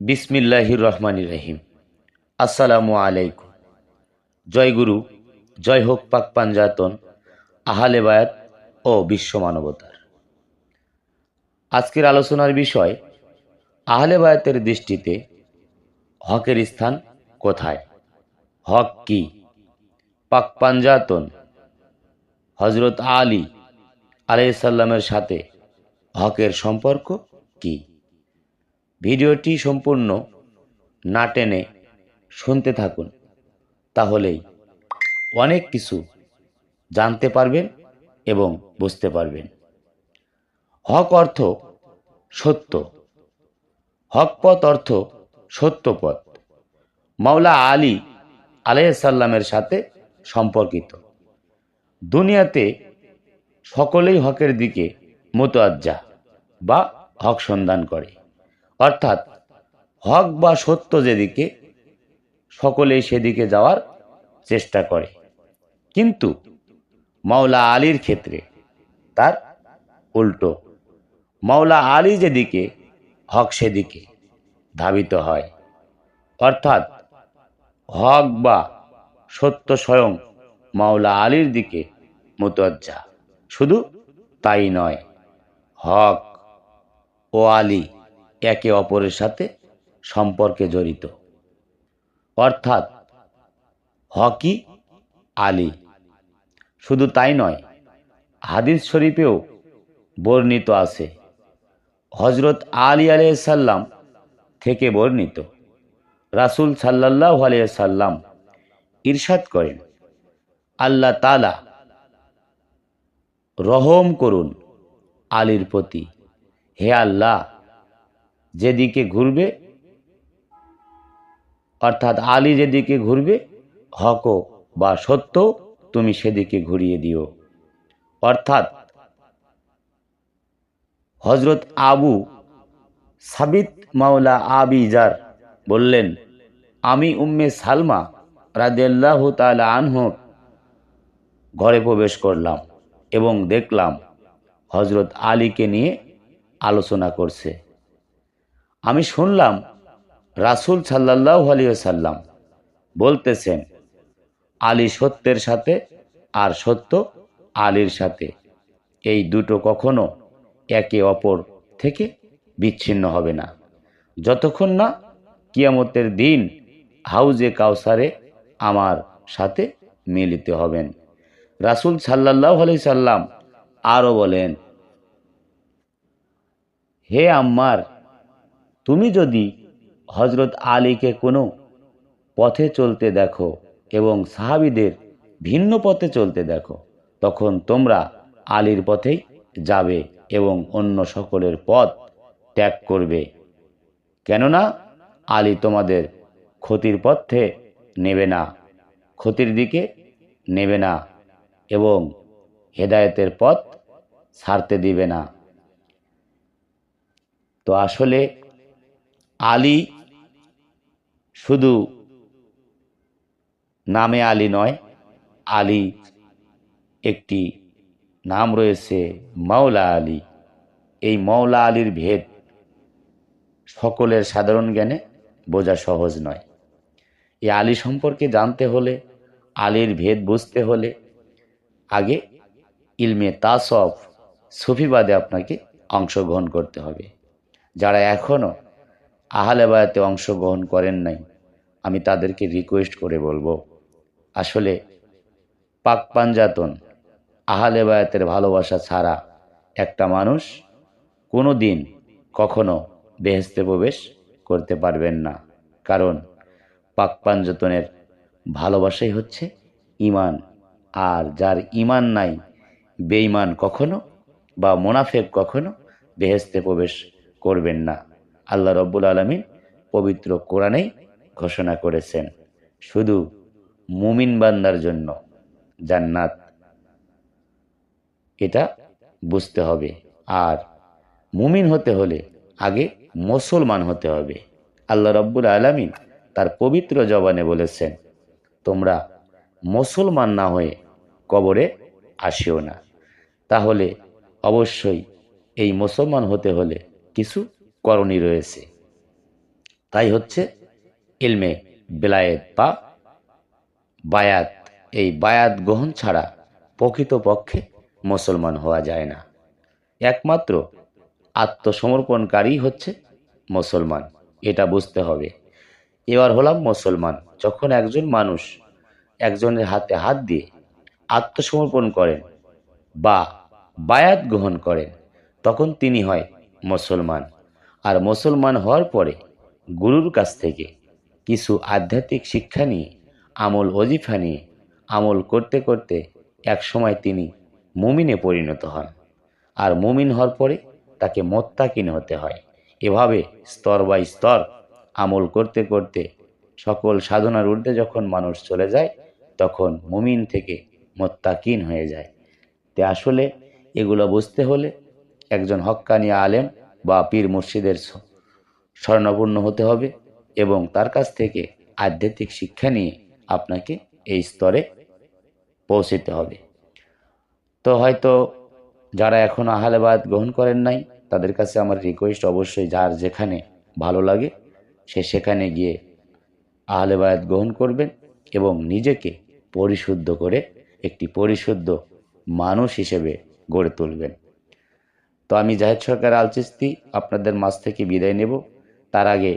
বিসমিল্লাহির রহমান রহিম। আসসালামু আলাইকুম। জয় গুরু, জয় হোক পাক পাঞ্জাতন, আহালে বায়াত ও বিশ্ব মানবতার। আজকের আলোচনার বিষয়, আহলে বায়াতের দৃষ্টিতে হকের স্থান কোথায়? হক কি? পাক পাঞ্জাতন হজরত আলী আলাইসাল্লামের সাথে হকের সম্পর্ক কি? ভিডিওটি সম্পূর্ণ না টেনে শুনতে থাকুন। তাহলেই অনেক কিছু জানতে পারবেন এবং বুঝতে পারবেন। হক অর্থ সত্য। হক পথ অর্থ সত্য পথ। মাওলা আলী আলাইসাল্লামের সাথে সম্পর্কিত। দুনিয়াতে সকলেই হকের দিকে মোতআজ্জা বা হক সন্ধান করে। অর্থাৎ হক বা সত্য যেদিকে সকলেই সেদিকে যাওয়ার চেষ্টা করে। কিন্তু মাওলা আলীর ক্ষেত্রে তার উল্টো। মাওলা আলী যেদিকে, হক সেদিকে ধাবিত হয়। অর্থাৎ হক বা সত্য স্বয়ং মাওলা আলীর দিকে মোতজ্জা। শুধু তাই নয়, হক ও আলী একে অপরের সাথে সম্পর্কে জড়িত। অর্থাৎ হকি আলী। শুধু তাই নয়, হাদিস শরীফেও বর্ণিত আছে হজরত আলী আলাইসাল্লাম থেকে বর্ণিত। রাসুল সাল্লাহ আলিয়াল্লাম ইরশাদ করেন, আল্লাহ তালা রহম করুন আলীর প্রতি। হে আল্লাহ যেদিকে ঘুরবে, অর্থাৎ আলী যেদিকে ঘুরবে, হক বা সত্য তুমি সেদিকে ঘুরিয়ে দিও। অর্থাৎ হজরত আবু সাবিত মাওলা আবিজার বললেন, আমি উম্মে সালমা রাজিয়াল্লাহ তালা আনহর ঘরে প্রবেশ করলাম এবং দেখলাম হজরত আলীকে নিয়ে আলোচনা করছে। আমি শুনলাম রাসুল সাল্লাহ সাল্লাম বলতেছেন, আলী সত্যের সাথে আর সত্য আলীর সাথে। এই দুটো কখনো একে অপর থেকে বিচ্ছিন্ন হবে না। যতক্ষণ না কিয়ামতের দিন হাউজে কাউসারে আমার সাথে মিলিত হবেন। রাসুল সাল্লাহ আলি সাল্লাম আরও বলেন, হে আম্মার তুমি যদি হজরত আলীকে কোনো পথে চলতে দেখো এবং সাহাবিদের ভিন্ন পথে চলতে দেখো, তখন তোমরা আলীর পথেই যাবে এবং অন্য সকলের পথ ত্যাগ করবে। কেননা আলী তোমাদের ক্ষতির পথে নেবে না, ক্ষতির দিকে নেবে না এবং হেদায়েতের পথ ছাড়তে দিবে না। তো আসলে আলী শুধু নামে আলী নয়, আলী একটি নাম রয়েছে মাওলা আলী। এই মাওলা আলীর ভেদ সকলের সাধারণ জ্ঞানে বোঝা সহজ নয়। এই আলী সম্পর্কে জানতে হলে, আলীর ভেদ বুঝতে হলে আগে ইলমে তাসফ সুফিবাদে আপনাকে অংশগ্রহণ করতে হবে। যারা এখনও আহলে বায়াতে অংশগ্রহণ করেন নাই। আমি তাদেরকে রিকোয়েস্ট করে বলব, আসলে পাক পাঞ্জাতন আহলে বায়াতের ভালোবাসা ছাড়া একটা মানুষ কোনো দিন কখনো বেহেস্তে প্রবেশ করতে পারবেন না। কারণ পাক পাঞ্জাতনের ভালোবাসাই হচ্ছে ইমান আর যার ইমান নাই, বেঈমান কখনো বা মোনাফেক কখনো বেহেস্তে প্রবেশ করবেন না। আল্লাহ রব্বুল আলমী পবিত্র কোরআনেই ঘোষণা করেছেন। শুধু মুমিন বান্দার জন্য জান্নাত, এটা বুঝতে হবে। আর মুমিন হতে হলে আগে মুসলমান হতে হবে। আল্লাহ রব্বুল আলমিন তার পবিত্র জবানে বলেছেন, তোমরা মুসলমান না হয়ে কবরে আসিও না। তাহলে অবশ্যই এই মুসলমান হতে হলে কিছু করণী রয়েছে। তাই হচ্ছে ইলমে বেলায়েত বা বায়াত। এই বায়াত গ্রহণ ছাড়া প্রকৃতপক্ষে মুসলমান হওয়া যায় না। একমাত্র আত্মসমর্পণকারী হচ্ছে মুসলমান, এটা বুঝতে হবে। এবার হলাম মুসলমান, যখন একজন মানুষ একজনের হাতে হাত দিয়ে আত্মসমর্পণ করেন বা বায়াত গ্রহণ করেন, তখন তিনি হয় মুসলমান। আর মুসলমান হওয়ার পরে গুরুর কাছ থেকে কিছু আধ্যাত্মিক শিক্ষা নিয়ে, আমল অজিফা নিয়ে, আমল করতে করতে এক সময় তিনি মুমিনে পরিণত হন। আর মুমিন হওয়ার পরে তাকে মোত্তাকিন হতে হয়। এভাবে স্তর বাই স্তর আমল করতে করতে সকল সাধনার ঊর্ধ্বে যখন মানুষ চলে যায়, তখন মুমিন থেকে মোত্তাকিন হয়ে যায়। তে আসলে এগুলো বুঝতে হলে একজন হক্কানি আলেম বা পীর মুর্শিদের স্বর্ণপূর্ণ হতে হবে এবং তার কাছ থেকে আধ্যাত্মিক শিক্ষা নিয়ে আপনাকে এই স্তরে পৌঁছতে হবে। তো হয়তো যারা এখন আহলেবাদ গ্রহণ করেন নাই, তাদের কাছে আমার রিকোয়েস্ট অবশ্যই যার যেখানে ভালো লাগে, সে সেখানে গিয়ে আহলেবায়াত গ্রহণ করবেন এবং নিজেকে পরিশুদ্ধ করে একটি পরিশুদ্ধ মানুষ হিসেবে গড়ে তুলবেন। তো আমি জাহেদ সরকার আলচিস্তি আপনাদের মাঝ থেকে বিদায় নেব। তার আগে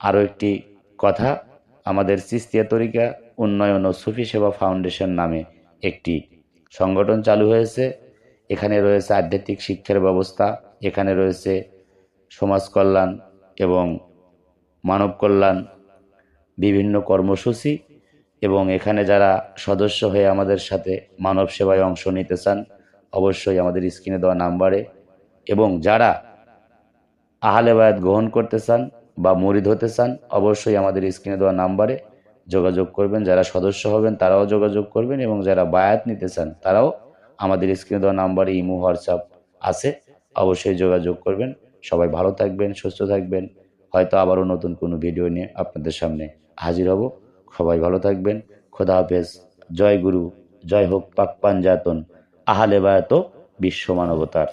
আরও একটি কথা, আমাদের সিস্তিয়া তরিকা উন্নয়ন ও সুফি সেবা ফাউন্ডেশন নামে একটি সংগঠন চালু হয়েছে। এখানে রয়েছে আধ্যাত্মিক শিক্ষার ব্যবস্থা, এখানে রয়েছে সমাজ কল্যাণ এবং মানব কল্যাণ বিভিন্ন কর্মসূচি এবং এখানে যারা সদস্য হয়ে আমাদের সাথে মানব সেবায় অংশ নিতে চান, অবশ্যই আমাদের স্ক্রিনে দেওয়া নাম্বারে এবং যারা আহলে বায়াত গ্রহণ করতে চান বা মরিদ হতে চান, অবশ্যই আমাদের স্ক্রিনে দেওয়া নাম্বারে যোগাযোগ করবেন। যারা সদস্য হবেন, তারাও যোগাযোগ করবেন এবং যারা বায়াত নিতে চান, তারাও আমাদের স্ক্রিনে দেওয়া নাম্বারে ইমো, হোয়াটসঅ্যাপ আছে, অবশ্যই যোগাযোগ করবেন। সবাই ভালো থাকবেন, সুস্থ থাকবেন। হয়তো আবারও নতুন কোনো ভিডিও নিয়ে আপনাদের সামনে হাজির হব। সবাই ভালো থাকবেন। খোদা হাফেজ। জয় গুরু, জয় হোক পাক পাঞ্জাতন আহালে বায়াত বিশ্ব মানবতার।